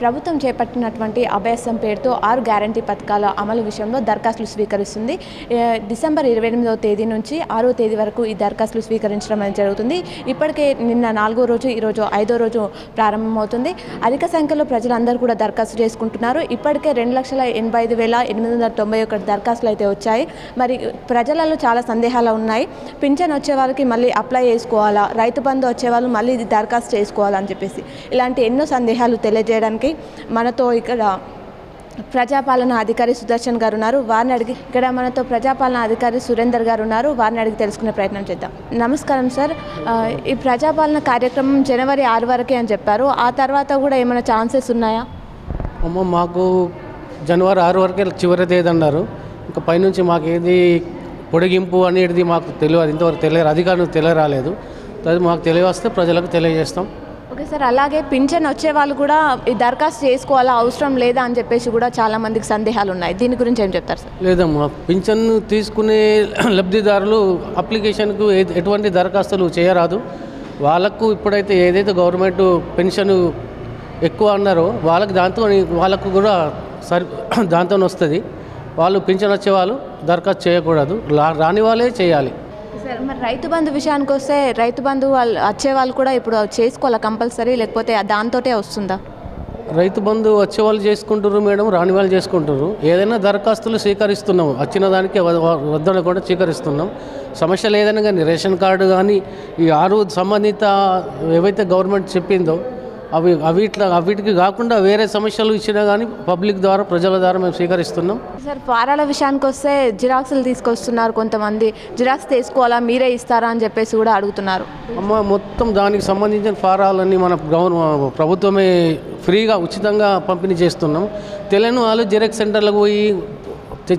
ప్రభుత్వం చేపట్టినటువంటి అభ్యాసం పేరుతో ఆరు గ్యారంటీ పథకాల అమలు విషయంలో దరఖాస్తులు స్వీకరిస్తుంది. డిసెంబర్ ఇరవై ఎనిమిదవ తేదీ నుంచి ఆరో తేదీ వరకు ఈ దరఖాస్తులు స్వీకరించడం అనేది జరుగుతుంది. ఇప్పటికే నిన్న నాలుగో రోజు ఈరోజు ఐదో రోజు ప్రారంభమవుతుంది. అధిక సంఖ్యలో ప్రజలందరూ కూడా దరఖాస్తు చేసుకుంటున్నారు. ఇప్పటికే రెండు లక్షల ఎనభై ఐదు వేల ఎనిమిది వందల తొంభై ఒకటి దరఖాస్తులు అయితే వచ్చాయి. మరి ప్రజలలో చాలా సందేహాలు ఉన్నాయి. పింఛన్ వచ్చే వాళ్ళకి మళ్ళీ అప్లై చేసుకోవాలా? రైతు బంధు వచ్చే వాళ్ళు మళ్ళీ ఇది దరఖాస్తు చేసుకోవాలని చెప్పేసి. ఇలాంటి ఎన్నో సందేహాలు తెలియజేయడానికి మనతో ఇక్కడ ప్రజాపాలన అధికారి సుదర్శన్ గారు ఉన్నారు. వారిని అడిగి ఇక్కడ మనతో ప్రజాపాలన అధికారి సురేందర్ గారు ఉన్నారు. వారిని అడిగి తెలుసుకునే ప్రయత్నం చేద్దాం. నమస్కారం సార్. ఈ ప్రజాపాలన కార్యక్రమం జనవరి ఆరు వరకే అని చెప్పారు. ఆ తర్వాత కూడా ఏమైనా ఛాన్సెస్ ఉన్నాయా? అమ్మ మాకు జనవరి ఆరు వరకే చివరి తేదీ అన్నారు ఇంకా పైనుంచి మాకు ఏది పొడిగింపు అనేది మాకు తెలియదు. ఇంతవరకు తెలియదు. అధికారులకు తెలియరాలేదు. అది మాకు తెలియవస్తే ప్రజలకు తెలియజేస్తాం. ఓకే సార్ అలాగే పింఛన్ వచ్చే వాళ్ళు కూడా ఈ దరఖాస్తు చేసుకోవాలా? అవసరం లేదా అని చెప్పేసి కూడా చాలా మందికి సందేహాలు ఉన్నాయి. దీని గురించి ఏం చెప్తారు సార్? లేదమ్మా పింఛన్ తీసుకునే లబ్ధిదారులు అప్లికేషన్కు ఎటువంటి దరఖాస్తులు చేయరాదు. వాళ్ళకు ఇప్పుడైతే ఏదైతే గవర్నమెంట్ పెన్షన్ ఎక్కువ అన్నారో వాళ్ళకి దాంతో వాళ్ళకు కూడా సరి దాంతో వస్తుంది. వాళ్ళు పింఛన్ వచ్చే వాళ్ళు దరఖాస్తు చేయకూడదు. రాని వాళ్ళే చేయాలి. సార్ మరి రైతు బంధు విషయానికి వస్తే రైతు బంధు వాళ్ళు వచ్చే వాళ్ళు కూడా ఇప్పుడు చేసుకోవాలా కంపల్సరీ? లేకపోతే దాంతోటే వస్తుందా? రైతు బంధు వచ్చే వాళ్ళు చేసుకుంటారు మేడం రాని వాళ్ళు చేసుకుంటారు ఏదైనా దరఖాస్తులు స్వీకరిస్తున్నాం వచ్చిన దానికి వ- వద్దన కూడా స్వీకరిస్తున్నాం సమస్యలు ఏదైనా కానీ రేషన్ కార్డు కానీ ఈ ఆరు సంబంధిత ఏవైతే గవర్నమెంట్ చెప్పిందో అవి అవిట్లా అవిటికి కాకుండా వేరే సమస్యలు ఇచ్చినా కానీ పబ్లిక్ ద్వారా ప్రజల ద్వారా మేము స్వీకరిస్తున్నాం. సార్ ఫారాల విషయానికి వస్తే జిరాక్స్లు తీసుకొస్తున్నారు కొంతమంది. జిరాక్స్ తీసుకోవాలా మీరే ఇస్తారా అని చెప్పేసి కూడా అడుగుతున్నారు. అమ్మ మొత్తం దానికి సంబంధించిన ఫారాలన్నీ మన గవర్న ప్రభుత్వమే ఫ్రీగా ఉచితంగా పంపిణీ చేస్తున్నాం. తెలియని వాళ్ళు జిరాక్స్ సెంటర్లకు పోయి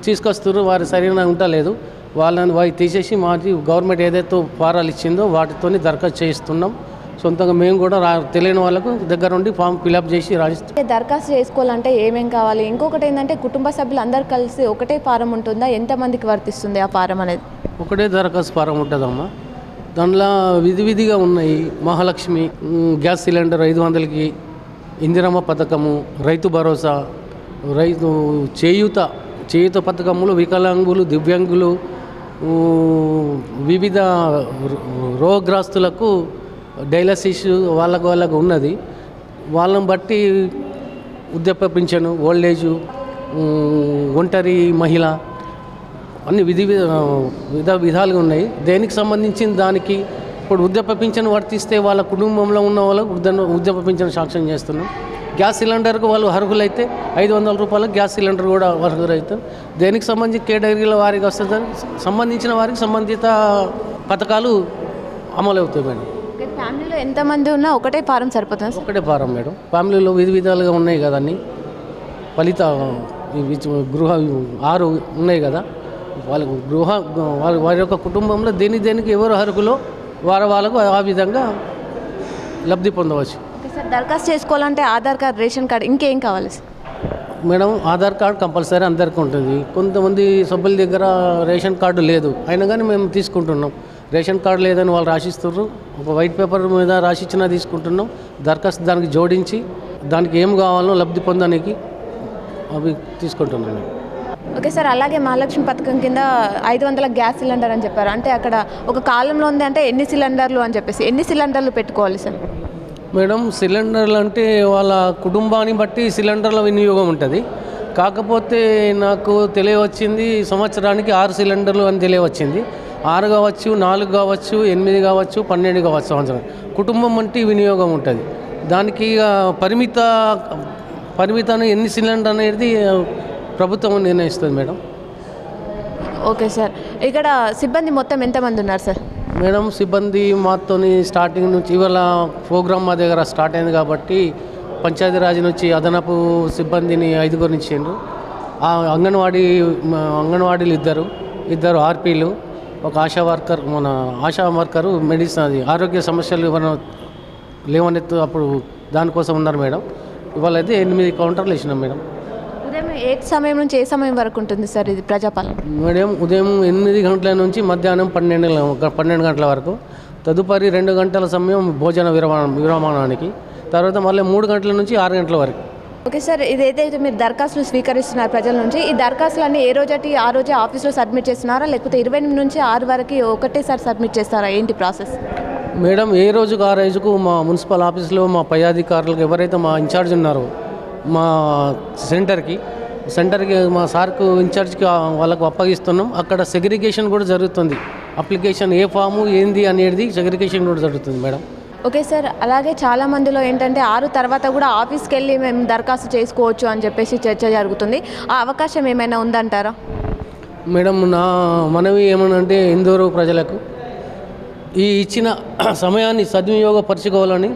తీసుకొస్తారు వారి సరైన ఉండలేదు వాళ్ళని వారి తీసేసి మాది గవర్నమెంట్ ఏదైతే ఫారాలు ఇచ్చిందో వాటితోని దరఖాస్తు చేయిస్తున్నాం. సొంతంగా మేము కూడా రా తెలియని వాళ్ళకు దగ్గర ఉండి ఫామ్ ఫిలప్ చేసి రాసిస్తాం దరఖాస్తు చేసుకోవాలంటే ఏమేం కావాలి? ఇంకొకటి ఏంటంటే కుటుంబ సభ్యులు అందరు కలిసి ఒకటే ఫారం ఉంటుందా? ఎంతమందికి వర్తిస్తుంది ఆ ఫారం అనేది? ఒకటే దరఖాస్తు ఫారం ఉంటుందమ్మా. దానిలో విధి విధిగా ఉన్నాయి. మహాలక్ష్మి గ్యాస్ సిలిండర్ ఐదు వందలకి ఇందిరమ్మ పథకము రైతు భరోసా రైతు చేయూత చేయూత పథకములు వికలాంగులు దివ్యాంగులు వివిధ రో- డైలసిస్ వాళ్ళకు వాళ్ళకు ఉన్నది. వాళ్ళని బట్టి వృద్ధాప్య పింఛను ఓల్డేజ్ ఒంటరి మహిళ అన్ని విధి విధ విధాలుగా ఉన్నాయి. దేనికి సంబంధించిన దానికి ఇప్పుడు వృద్ధాప్య పింఛను వర్తిస్తే వాళ్ళ కుటుంబంలో ఉన్న వాళ్ళకు వృద్ధ వృద్ధాప్య పింఛను సాక్ష్యం చేస్తున్నాం. గ్యాస్ సిలిండర్కు వాళ్ళు అర్హులైతే ఐదు వందల రూపాయలు గ్యాస్ సిలిండర్ కూడా అర్హులైతారు దేనికి సంబంధించి కేటగిరీల వారికి వస్తుంది సంబంధించిన వారికి సంబంధిత పథకాలు అమలవుతాయి మేడం. ఎంతమంది ఉన్నా ఒకటే ఫారం సరిపోతుంది. సార్ ఒకటే ఫారం మేడం. ఫ్యామిలీలో విధి విధాలుగా ఉన్నాయి కదా అన్ని. ఫలిత గృహ ఆరు ఉన్నాయి కదా. వాళ్ళకు గృహ వారి వారి యొక్క కుటుంబంలో దేని దేనికి ఎవరు అర్హులో వారి వాళ్ళకు ఆ విధంగా లబ్ధి పొందవచ్చు. ఓకే సార్ దరఖాస్తు చేసుకోవాలంటే ఆధార్ కార్డ్ రేషన్ కార్డ్ ఇంకేం కావాలి sir? Madam Aadhaar card compulsory అందరికీ ఉంటుంది. కొంతమంది సభ్యుల దగ్గర రేషన్ కార్డు లేదు. అయినా కానీ మేము తీసుకుంటున్నాం. రేషన్ కార్డు లేదని వాళ్ళు రాసిస్తున్నారు ఒక వైట్ పేపర్ మీద రాసిచ్చినా తీసుకుంటున్నాం. దరఖాస్తు దానికి జోడించి దానికి ఏం కావాలో లబ్ధి పొందడానికి అవి తీసుకుంటున్నాం మేము. ఓకే సార్ అలాగే మహాలక్ష్మి పథకం కింద ఐదు వందల గ్యాస్ సిలిండర్ అని చెప్పారు. అంటే అక్కడ ఒక కాలంలో ఉంది అంటే ఎన్ని సిలిండర్లు అని చెప్పేసి ఎన్ని సిలిండర్లు పెట్టుకోవాలి సార్? మేడం సిలిండర్లు అంటే వాళ్ళ కుటుంబాన్ని బట్టి సిలిండర్ల వినియోగం ఉంటుంది. కాకపోతే నాకు తెలియవచ్చింది సంవత్సరానికి ఆరు సిలిండర్లు అని తెలియవచ్చింది. ఆరు కావచ్చు నాలుగు కావచ్చు ఎనిమిది కావచ్చు పన్నెండు కావచ్చు సంవత్సరం. కుటుంబం అంటే వినియోగం ఉంటుంది. దానికి పరిమిత పరిమితాన్ని ఎన్ని సిలిండర్ అనేది ప్రభుత్వం నిర్ణయిస్తుంది మేడం. Okay sir. ఇక్కడ సిబ్బంది మొత్తం ఎంతమంది ఉన్నారు సార్? మేడం సిబ్బంది మాతోని స్టార్టింగ్ నుంచి ఇవాళ ప్రోగ్రామ్ మా దగ్గర స్టార్ట్ అయింది కాబట్టి పంచాయతీరాజ్ నుంచి అదనపు సిబ్బందిని ఐదుగురు ఇచ్చిండ్రు ఆ అంగన్వాడీ అంగన్వాడీలు ఇద్దరు ఇద్దరు ఆర్పీలు ఒక ఆశా వర్కర్ మన ఆశా వర్కరు మెడిసిన్ అది ఆరోగ్య సమస్యలు ఏమైనా లేవనెత్తు అప్పుడు దానికోసం ఉన్నారు మేడం. ఇవాళ అయితే ఎనిమిది కౌంటర్లు ఇచ్చినాం మేడం. ఉదయం ఏ సమయం నుంచి ఏ సమయం వరకు ఉంటుంది సార్ ఇది ప్రజాపాలన? మేడం ఉదయం ఎనిమిది గంటల నుంచి మధ్యాహ్నం పన్నెండు పన్నెండు గంటల వరకు. తదుపరి రెండు గంటల సమయం భోజన విరమణ విరమణానికి. తర్వాత మళ్ళీ మూడు గంటల నుంచి ఆరు గంటల వరకు. ఓకే సార్ ఇదైతే మీరు దరఖాస్తులు స్వీకరిస్తున్నారు ప్రజల నుంచి ఈ దరఖాస్తులన్నీ ఏ రోజటి ఆ రోజే ఆఫీస్లో సబ్మిట్ చేస్తున్నారా? లేకపోతే ఇరవై ఎనిమిది నుంచి ఆరు వరకు ఒకటేసారి సబ్మిట్ చేస్తారా? ఏంటి ప్రాసెస్? మేడం ఏ రోజుకు ఆ రోజుకు మా మున్సిపల్ ఆఫీస్లో మా పై అధికారులకు ఎవరైతే మా ఇన్ఛార్జ్ ఉన్నారో మా సెంటర్కి సెంటర్కి మా సార్కు ఇన్ఛార్జ్కి వాళ్ళకు అప్పగిస్తున్నాం. అక్కడ సెగ్రిగేషన్ కూడా జరుగుతుంది. అప్లికేషన్ ఏ ఫాము ఏంది అనేది సెగ్రిగేషన్ కూడా జరుగుతుంది మేడం. ఓకే సార్ అలాగే చాలా మందిలో ఏంటంటే ఆరు తర్వాత కూడా ఆఫీస్కి వెళ్ళి మేము దరఖాస్తు చేసుకోవచ్చు అని చెప్పేసి చర్చ జరుగుతుంది. ఆ అవకాశం ఏమైనా ఉందంటారా? మేడం నా మనవి ఏమనంటే ఇందూరు ప్రజలకు ఈ ఇచ్చిన సమయాన్ని సద్వినియోగపరచుకోవాలని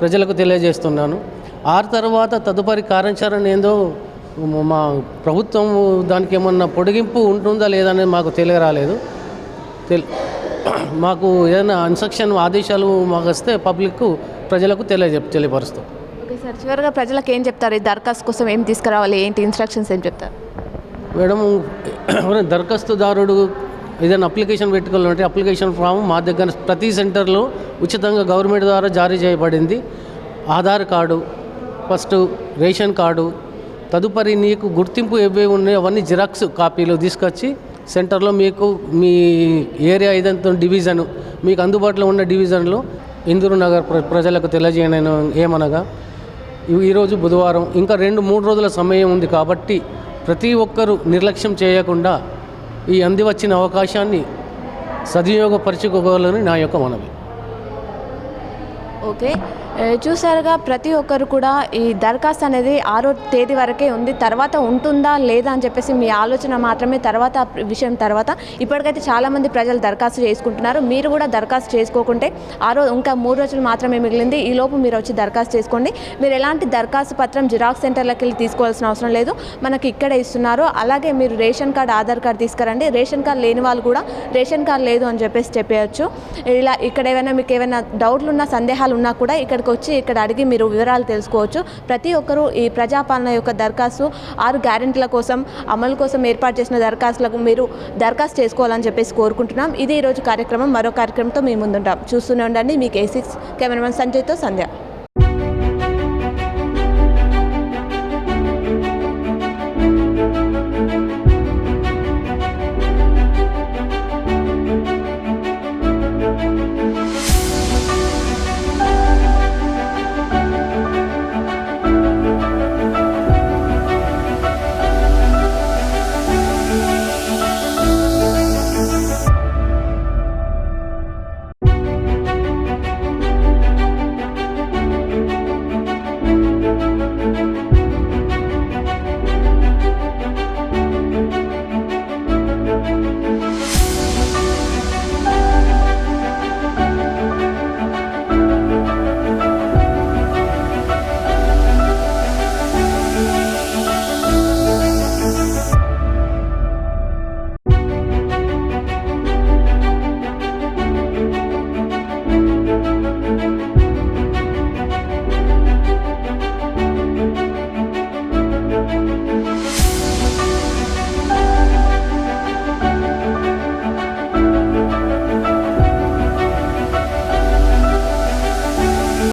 ప్రజలకు తెలియజేస్తున్నాను. ఆరు తర్వాత తదుపరి కార్యాచరణ ఏందో మా ప్రభుత్వం దానికి ఏమన్నా పొడిగింపు ఉంటుందా లేదా అనేది మాకు తెలియరాలేదు. తెలి మాకు ఏదైనా ఇన్స్ట్రక్షన్ ఆదేశాలు మాకు వస్తే పబ్లిక్ ప్రజలకు తెలియజెప్ తెలియపరుస్తాం. ఓకే సార్ చివరిగా ప్రజలకు ఏం చెప్తారు? ఈ దరఖాస్తు కోసం ఏం తీసుకురావాలి? ఏంటి ఇన్స్ట్రక్షన్స్ ఏం చెప్తారు? మేడం ఎవరైనా దరఖాస్తుదారుడు ఏదైనా అప్లికేషన్ పెట్టుకోవాలంటే అప్లికేషన్ ఫామ్ మా దగ్గర ప్రతి సెంటర్లో ఉచితంగా గవర్నమెంట్ ద్వారా జారీ చేయబడింది. Aadhaar card first ration card తదుపరి నీకు గుర్తింపు ఏవేవి ఉన్నాయో అవన్నీ జిరాక్స్ కాపీలు తీసుకొచ్చి సెంటర్లో మీకు మీ ఏరియా ఇదంతా డివిజన్ మీకు అందుబాటులో ఉన్న డివిజన్లో ఇందూరు నగర్ ప్ర- ప్రజలకు తెలియజేయను ఏమనగా. ఇవి ఈరోజు బుధవారం ఇంకా రెండు మూడు రోజుల సమయం ఉంది కాబట్టి ప్రతి ఒక్కరూ నిర్లక్ష్యం చేయకుండా ఈ అంది వచ్చిన అవకాశాన్ని సద్వినియోగపరచుకోవాలని నా యొక్క మనవి. ఓకే. చూసారుగా ప్రతి ఒక్కరు కూడా ఈ దరఖాస్తు అనేది ఆరో తేదీ వరకే ఉంది. తర్వాత ఉంటుందా లేదా అని చెప్పేసి మీ ఆలోచన మాత్రమే తర్వాత విషయం తర్వాత. ఇప్పటికైతే చాలామంది ప్రజలు దరఖాస్తు చేసుకుంటున్నారు. మీరు కూడా దరఖాస్తు చేసుకోకుంటే ఆరో ఇంకా మూడు రోజులు మాత్రమే మిగిలింది. ఈ లోపు మీరు వచ్చి దరఖాస్తు చేసుకోండి. మీరు ఎలాంటి దరఖాస్తు పత్రం జిరాక్స్ సెంటర్లకు వెళ్ళి తీసుకోవాల్సిన అవసరం లేదు. మనకి ఇక్కడే ఇస్తున్నారు. అలాగే మీరు రేషన్ కార్డు ఆధార్ కార్డు తీసుకురండి. రేషన్ కార్డు లేని వాళ్ళు కూడా రేషన్ కార్డు లేదు అని చెప్పేసి చెప్పేయచ్చు. ఇలా ఇక్కడ ఏమైనా మీకు ఏమైనా డౌట్లు ఉన్నా సందేహాలు ఉన్నా కూడా ఇక్కడ ఇక్కడికి వచ్చి ఇక్కడ అడిగి మీరు వివరాలు తెలుసుకోవచ్చు. ప్రతి ఒక్కరూ ఈ ప్రజాపాలన యొక్క దరఖాస్తు ఆరు గ్యారెంటీల కోసం అమలు కోసం ఏర్పాటు చేసిన దరఖాస్తులకు మీరు దరఖాస్తు చేసుకోవాలని చెప్పేసి కోరుకుంటున్నాం. ఇది ఈరోజు కార్యక్రమం. మరో కార్యక్రమంతో మీ ముందుంటాం. చూస్తూనే ఉండండి. మీకు ఏ కెమెరామెన్ సంజయ్తో సంధ్య.